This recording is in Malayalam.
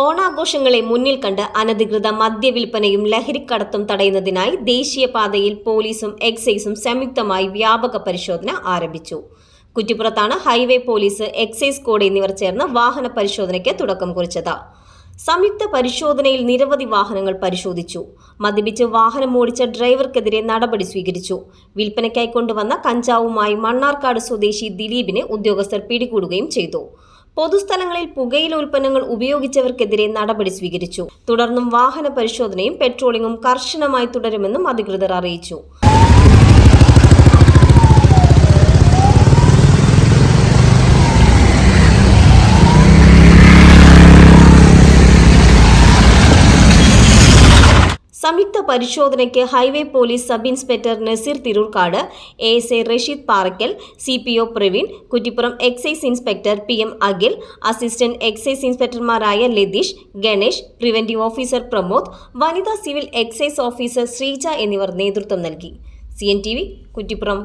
ഓണാഘോഷങ്ങളെ മുന്നിൽ കണ്ട് അനധികൃത മദ്യവിൽപ്പനയും ലഹരിക്കടത്തും തടയുന്നതിനായി ദേശീയപാതയിൽ പോലീസും എക്സൈസും സംയുക്തമായി വ്യാപക പരിശോധന ആരംഭിച്ചു. കുറ്റിപ്പുറത്താണ് ഹൈവേ പോലീസ് എക്സൈസ് കോഡ് എന്നിവർ ചേർന്ന് വാഹന പരിശോധനയ്ക്ക് തുടക്കം കുറിച്ചത്. സംയുക്ത പരിശോധനയിൽ നിരവധി വാഹനങ്ങൾ പരിശോധിച്ചു. മദ്യപിച്ച് വാഹനം ഓടിച്ച ഡ്രൈവർക്കെതിരെ നടപടി സ്വീകരിച്ചു. വിൽപ്പനയ്ക്കായി കൊണ്ടുവന്ന കഞ്ചാവുമായി മണ്ണാർക്കാട് സ്വദേശി ദിലീപിനെ ഉദ്യോഗസ്ഥർ പിടികൂടുകയും ചെയ്തു. പൊതുസ്ഥലങ്ങളിൽ പുകയില ഉൽപ്പന്നങ്ങൾ ഉപയോഗിച്ചവർക്കെതിരെ നടപടി സ്വീകരിച്ചു. തുടർന്നും വാഹന പരിശോധനയും പെട്രോളിംഗും കർശനമായി തുടരുമെന്നും അധികൃതർ അറിയിച്ചു. സംയുക്ത പരിശോധനയ്ക്ക് highway police sub inspector Naseer Thirurkkad A S A Rasheed Parakkal C P O Praveen Kuttippuram excise inspector P M Akhil assistant excise ഇൻസ്പെക്ടർമാരായ Latheesh Ganesh preventive officer Pramod വനിതാ സിവിൽ എക്സൈസ് ഓഫീസർ ശ്രീജ എന്നിവർ നേതൃത്വം നൽകി. C N T V Kuttippuram.